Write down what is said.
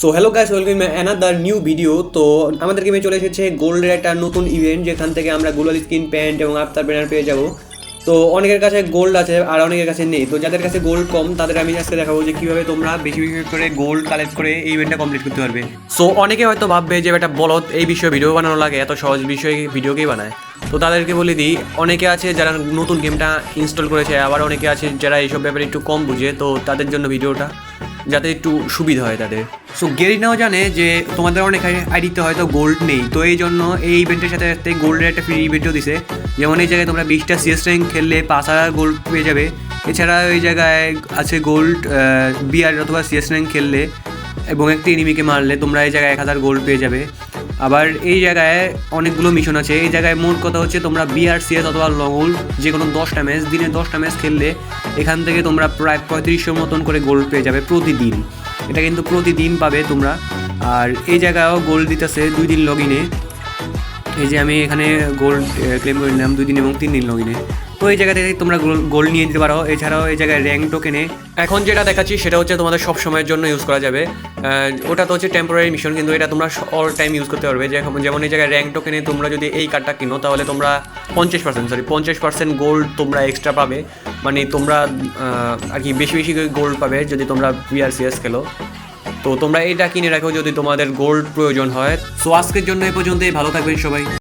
So hello guys welcome another new video তো আমাদের গেমে চলে এসেছে গোল্ডের একটা নতুন ইভেন্ট যেখান থেকে আমরা গ্লোবাল স্কিন প্যান্ট এবং আফতার ব্যানার পেয়ে যাব। তো অনেকের কাছে গোল্ড আছে আর অনেকের কাছে নেই। তো যাদের কাছে গোল্ড কম, তাদের আমি আজকে দেখাবো যে কীভাবে তোমরা বেশি বেশি করে গোল্ড কালেক্ট করে এই ইভেন্টটা কমপ্লিট করতে পারবে। সো অনেকে হয়তো ভাববে যে একটা বলদ, এই বিষয়ে ভিডিও বানানো লাগে, এত সহজ বিষয়ে ভিডিওকেই বানায়? তো তাদেরকে বলে দিই, অনেকে আছে যারা নতুন গেমটা ইনস্টল করেছে, আবার অনেকে আছে যারা এইসব ব্যাপারে একটু কম বুঝে, তো তাদের জন্য ভিডিওটা যাতে একটু সুবিধা হয় তাদের। সো গেরিনাও জানে যে তোমাদের অনেক আইডিতে হয়তো গোল্ড নেই। তো এই জন্য এই ইভেন্টের সাথে সাথে গোল্ডের একটা ফ্রি ইভেন্টও দিছে। যেমন এই জায়গায় তোমরা বিশটা সিএস র্যাঙ্ক খেললে পাঁচ হাজার গোল্ড পেয়ে যাবে। এছাড়া এই জায়গায় আছে গোল্ড বিআর অথবা সিএস র্যাঙ্ক খেললে এবং একটি এনিমিকে মারলে তোমরা এই জায়গায় এক হাজার গোল্ড পেয়ে যাবে। আবার এই জায়গায় অনেকগুলো মিশন আছে। এই জায়গায় মোট কথা হচ্ছে তোমরা বিআরসিএস অথবা লগল যে কোনো দশটা ম্যাচ দিনে দশটা ম্যাচ খেললে এখান থেকে তোমরা প্রায় পঁয়ত্রিশশো মতন করে গোল্ড পেয়ে যাবে প্রতিদিন। এটা কিন্তু প্রতিদিন পাবে তোমরা। আর এই জায়গায়ও গোল্ড দিতেছে দুই দিন লগ ইনে এই যে আমি এখানে গোল্ড ক্লেম করে নিলাম দুই দিন এবং তিন দিন লগিনে তো এই জায়গা থেকে তোমরা গোল্ড নিয়ে নিতে পারো। এছাড়াও এই জায়গায় র্যাঙ্ক টোকেনে এখন যেটা দেখাচ্ছি সেটা হচ্ছে তোমাদের সব সময়ের জন্য ইউজ করা যাবে। ওটা তো হচ্ছে টেম্পোরারি মিশন কিন্তু এটা তোমরা অল টাইম ইউজ করতে পারবে। যেমন এই জায়গায় র্যাঙ্ক টোকেনে তোমরা যদি এই কার্ডটা কিনো, তাহলে তোমরা পঞ্চাশ পার্সেন্ট সরি পঞ্চাশ পার্সেন্ট গোল্ড তোমরা এক্সট্রা পাবে। মানে তোমরা আর কি বেশি বেশি গোল্ড পাবে যদি তোমরা বিআরসিএস খেলো। তো তোমরা এটা কিনে রাখো যদি তোমাদের গোল্ড প্রয়োজন হয়। সো আজকের জন্য এই পর্যন্তই, ভালো থাকবেন সবাই।